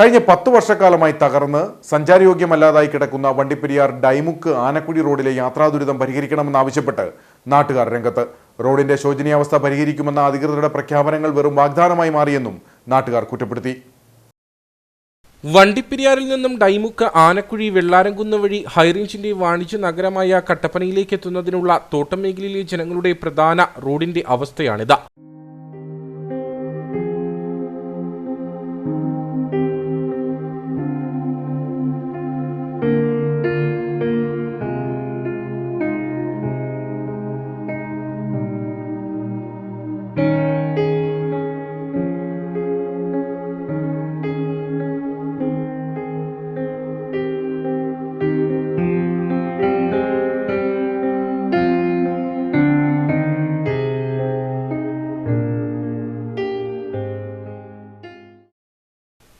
കഴിഞ്ഞ പത്ത് വർഷക്കാലമായി തകർന്ന് സഞ്ചാരയോഗ്യമല്ലാതായി കിടക്കുന്ന വണ്ടിപ്പെരിയാർ ഡൈമുക്ക് ആനക്കുടി റോഡിലെ യാത്രാ ദുരിതം പരിഹരിക്കണമെന്നാവശ്യപ്പെട്ട് നാട്ടുകാർ രംഗത്ത്. റോഡിന്റെ ശോചനീയാവസ്ഥ പരിഹരിക്കുമെന്ന അധികൃതരുടെ പ്രഖ്യാപനങ്ങൾ വെറും വാഗ്ദാനമായി മാറിയെന്നും നാട്ടുകാർ കുറ്റപ്പെടുത്തി. വണ്ടിപ്പെരിയാറിൽ നിന്നും ഡൈമുക്ക് ആനക്കുഴി വെള്ളാരംകുന്ന് വഴി ഹൈറേഞ്ചിന്റെ വാണിജ്യ നഗരമായ കട്ടപ്പനയിലേക്ക് എത്തുന്നതിനുള്ള തോട്ടം മേഖലയിലെ ജനങ്ങളുടെ പ്രധാന റോഡിന്റെ അവസ്ഥയാണിത്.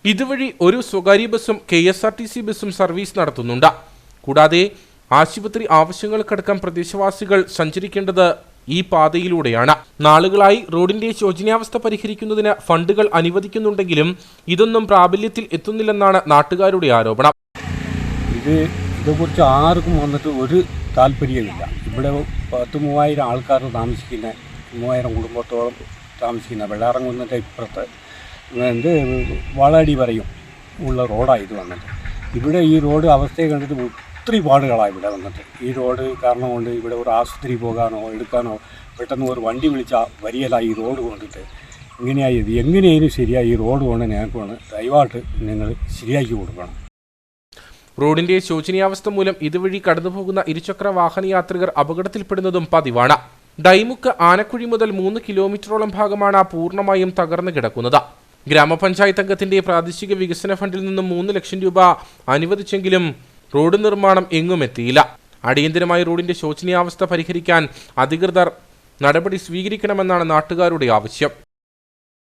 ഇതുവഴി ഒരു സ്വകാര്യ ബസ്സും K S R T C ബസ്സും സർവീസ് നടത്തുന്നുണ്ട്. കൂടാതെ ആശുപത്രി ആവശ്യങ്ങൾക്കടക്കം പ്രദേശവാസികൾ സഞ്ചരിക്കേണ്ടത് ഈ പാതയിലൂടെയാണ്. നാളുകളായി റോഡിന്റെ ശോചനീയാവസ്ഥ പരിഹരിക്കുന്നതിന് ഫണ്ടുകൾ അനുവദിക്കുന്നുണ്ടെങ്കിലും ഇതൊന്നും പ്രാബല്യത്തിൽ എത്തുന്നില്ലെന്നാണ് നാട്ടുകാരുടെ ആരോപണം. ഇത് ഇതേക്കുറിച്ച് ആർക്കും വന്നിട്ട് ഒരു താല്പര്യമില്ല ഇവിടെ പത്ത് മൂവായിരം ആൾക്കാർ താമസിക്കുന്ന മൂവായിരം കുടുംബത്തോളം താമസിക്കുന്ന വെള്ളാറംകുന്നിന്റെ ഇപ്പുറത്ത് എന്ത് വളാടി പറയും ഉള്ള റോഡാണ് ഇത് വന്നിട്ട്. ഇവിടെ ഈ റോഡ് അവസ്ഥയെ കണ്ടിട്ട് ഒത്തിരി പാടുകളാണ് ഇവിടെ വന്നിട്ട്. ഈ റോഡ് കാരണം കൊണ്ട് ഇവിടെ ഒരു ആശുപത്രി പോകാനോ എടുക്കാനോ പെട്ടെന്ന് ഒരു വണ്ടി വിളിച്ചാൽ വരിയല്ല ഈ റോഡ് കൊണ്ടിട്ട് ഇങ്ങനെയായി ഇത് എങ്ങനെയായാലും ശരിയായി ഈ റോഡ് കൊണ്ട് ഞങ്ങൾക്ക് വേണം ദയവായിട്ട് നിങ്ങൾ ശരിയാക്കി കൊടുക്കണം. റോഡിന്റെ ശോചനീയാവസ്ഥ മൂലം ഇതുവഴി കടന്നുപോകുന്ന ഇരുചക്ര വാഹന യാത്രികർ അപകടത്തിൽപ്പെടുന്നതും പതിവാണ്. ഡൈമുക്ക് ആനക്കുഴി മുതൽ മൂന്ന് കിലോമീറ്ററോളം ഭാഗമാണ് പൂർണമായും തകർന്നു കിടക്കുന്നത്. ഗ്രാമപഞ്ചായത്ത് അംഗത്തിന്റെ പ്രാദേശിക വികസന ഫണ്ടിൽ നിന്നും മൂന്ന് ലക്ഷം രൂപ അനുവദിച്ചെങ്കിലും റോഡ് നിർമ്മാണം എങ്ങും എത്തിയില്ല. അടിയന്തരമായി റോഡിന്റെ ശോചനീയാവസ്ഥ പരിഹരിക്കാൻ അധികൃതർ നടപടി സ്വീകരിക്കണമെന്നാണ് നാട്ടുകാരുടെ ആവശ്യം.